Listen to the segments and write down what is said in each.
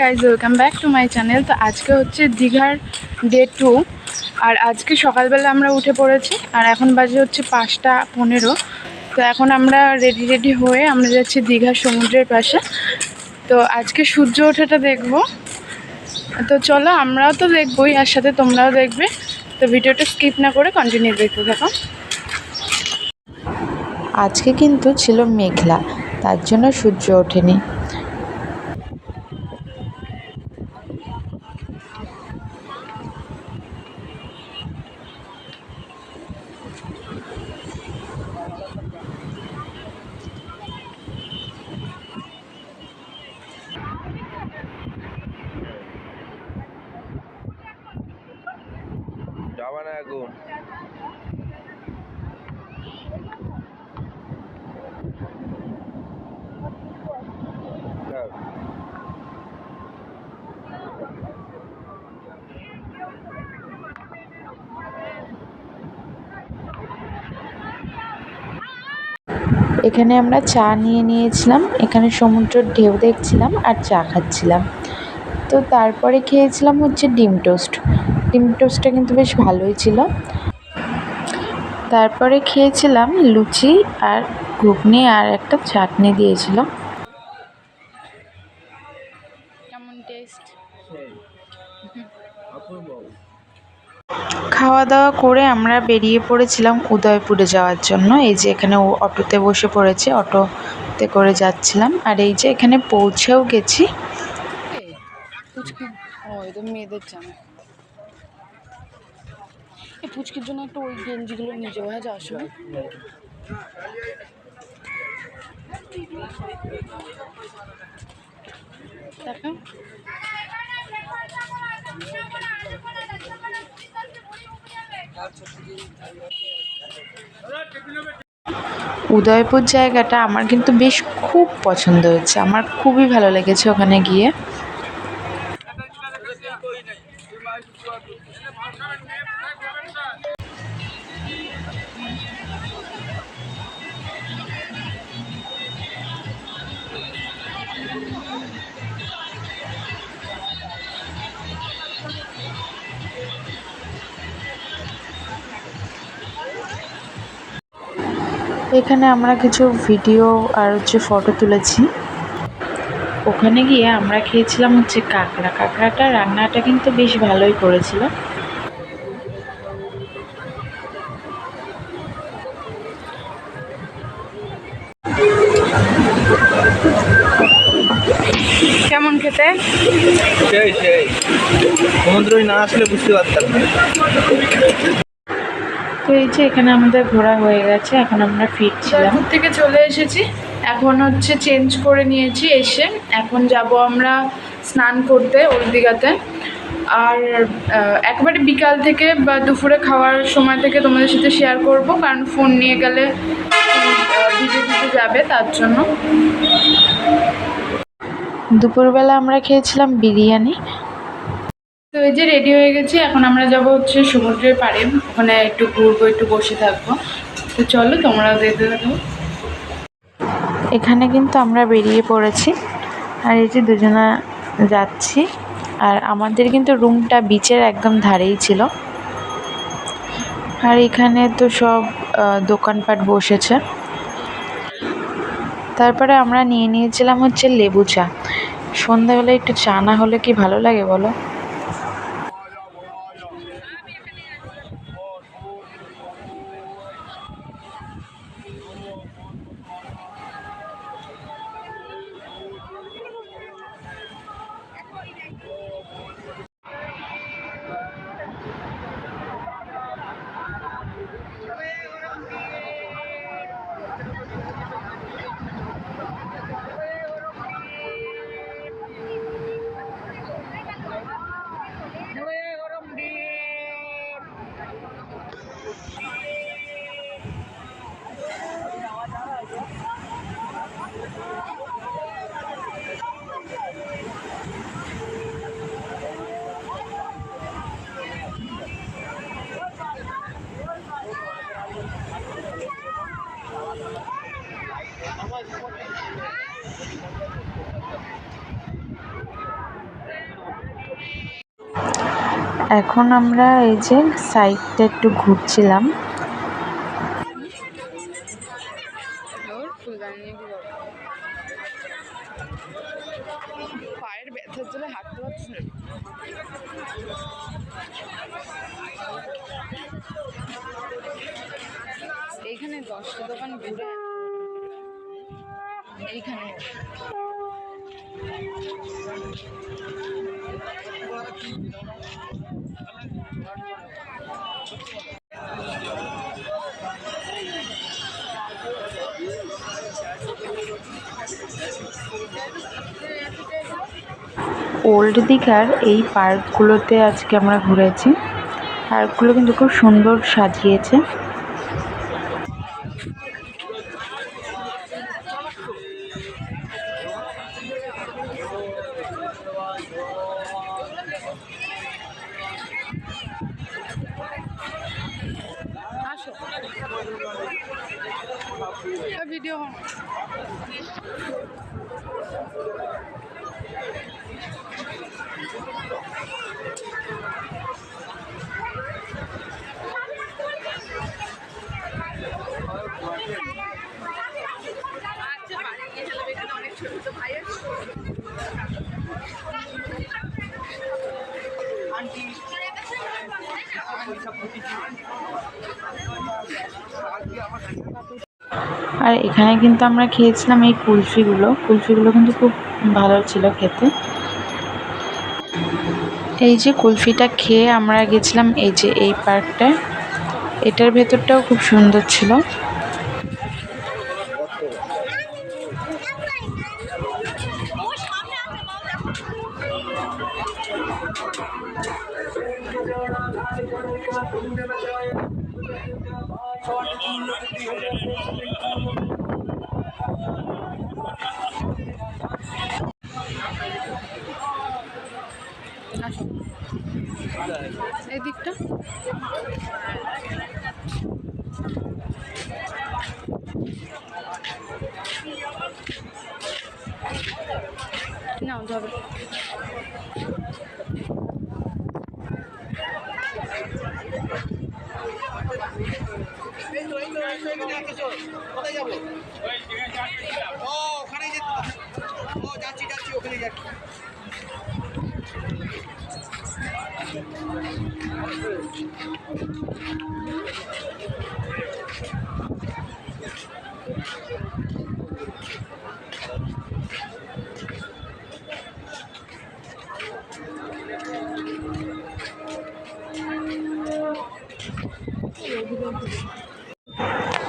Guys welcome back to my channel তো আজকে হচ্ছে দীঘার ডে টু আর আজকে সকালবেলা আমরা উঠে পড়েছি, আর এখন বাজে হচ্ছে পাঁচটা পনেরো। তো এখন আমরা রেডি রেডি হয়ে আমরা যাচ্ছি দীঘার সমুদ্রের পাশে। তো আজকে সূর্য ওঠাটা দেখব। তো চলো আমরাও তো দেখবোই, আর সাথে তোমরাও দেখবে। তো ভিডিওটা স্কিপ না করে কন্টিনিউ দেখতে থাকো। আজকে কিন্তু ছিল মেঘলা, তার জন্য সূর্য ওঠেনি। যাবা না এখন হ্যাঁ। এখানে আমরা চা নিয়ে নিয়েছিলাম। এখানে সমুদ্রের ঢেউ দেখছিলাম আর চা খাচ্ছিলাম। তো তারপরে খেয়েছিলাম হচ্ছে ডিম টোস্ট। ডিম টোস্টটা কিন্তু বেশ ভালোই ছিল। তারপরে খেয়েছিলাম লুচি আর ঘুগনি আর একটা চাটনি দিয়েছিল। কেমন টেস্ট খাওয়া দাওয়া করে আমরা বেরিয়ে পড়েছিলাম উদয়পুরে যাওয়ার জন্য। এই যে এখানে অটোতে বসে পড়েছে অটোতে করে যাচ্ছিলাম। আর এই যে এখানে পৌঁছেও গেছি। মেয়েদের জামা এই পুচকির জন্য একটা ওই গেঞ্জিগুলো নিয়ে যাব হ্যাঁ যাওয়ার সময় দেখো। উদয়পুর জায়গাটা আমার কিন্তু বেশ খুব পছন্দ হয়েছে। আমার খুবই ভালো লেগেছে ওখানে গিয়ে। এখানে আমরা কিছু ভিডিও আর হচ্ছে ফটো তুলেছি। ওখানে গিয়ে আমরা খেয়েছিলাম হচ্ছে কাঁকড়া। কাঁকড়াটা রান্নাটা কিন্তু বেশ ভালোই করেছিল। কেমন খেতে? সেই সেই। সমুদ্রই না আসলে বুঝতে পারতাম তো এই যে এখানে আমাদের ঘোরা হয়ে গেছে এখন আমরা ফিরছিলাম। জয়পুর থেকে চলে এসেছি। এখন হচ্ছে চেঞ্জ করে নিয়েছি এসে। এখন যাব আমরা স্নান করতে ওই দীঘাতে। আর একবারে বিকাল থেকে বা দুপুরে খাওয়ার সময় থেকে তোমাদের সাথে শেয়ার করব কারণ ফোন নিয়ে গেলে ভিডিও দিতে যাবে তার জন্য। দুপুরবেলা আমরা খেয়েছিলাম বিরিয়ানি। তো এই যে রেডি হয়ে গেছি, এখন আমরা যাব হচ্ছে সমুদ্রের পাড়ে। ওখানে একটু ঘুরবো, একটু বসে থাকব। তো চলো, তোমরাও দেখতে থাকো। এখানে কিন্তু আমরা বেরিয়ে পড়েছি, আর এই যে দুজনা যাচ্ছি। আর আমাদের কিন্তু রুমটা বিচের একদম ধারেই ছিল। আর এখানে তো সব দোকানপাট বসেছে। তারপরে আমরা নিয়ে নিয়েছিলাম হচ্ছে লেবু চা। সন্ধ্যাবেলা একটু চা না হলে কি ভালো লাগে বলো? এখন আমরা এই যে সাইডটা একটু ঘুরছিলাম। পায়ের ব্যথার জন্য হাঁটতে পারছি না? এইখানে দশটা দোকান ঘুরে এইখানে। ওল্ড দীঘার এই পার্কগুলোতে আজকে আমরা ঘুরেছি। পার্কগুলো কিন্তু খুব সুন্দর সাজিয়েছে। ভিডিও আর এখানে কিন্তু আমরা খেয়েছিলাম এই কুলফিগুলো। কুলফিগুলো কিন্তু খুব ভালো ছিল খেতে। এই যে কুলফিটা খেয়ে আমরা গেছিলাম এই যে এই পার্কটায়। এটার ভেতরটাও খুব সুন্দর ছিল। এই দিকটা নাও ধরো কোথায় যাব। ও ওখানেই যেতে ও যাচ্ছি যাচ্ছি ওখানে যাচ্ছি।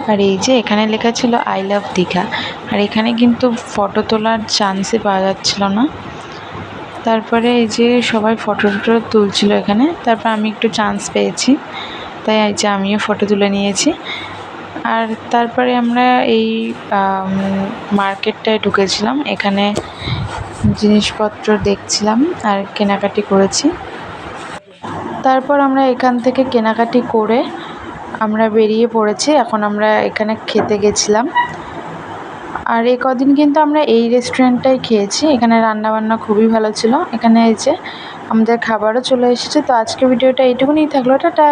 আর এই যে এখানে লেখা ছিল আই লাভ দীঘা আর এখানে কিন্তু ফটো তোলার চান্সই পাওয়া যাচ্ছিল না। তারপরে এই যে সবাই ফটো টটো তুলছিল এখানে। তারপর আমি একটু চান্স পেয়েছি। তাই এই যে আমিও ফটো তুলে নিয়েছি। আর তারপরে আমরা এই মার্কেটটায় ঢুকেছিলাম। এখানে জিনিসপত্র দেখছিলাম আর কেনাকাটি করেছি। তারপর আমরা এখান থেকে কেনাকাটি করে আমরা বেরিয়ে পড়েছি। এখন আমরা এখানে খেতে গেছিলাম। আর এই কদিন কিন্তু আমরা এই রেস্টুরেন্টটাই খেয়েছি। এখানে রান্নাবান্না খুবই ভালো ছিল। এখানে এসে আমাদের খাবারও চলে এসেছে। তো আজকে ভিডিওটা এইটুকুনি থাকল। টাটা!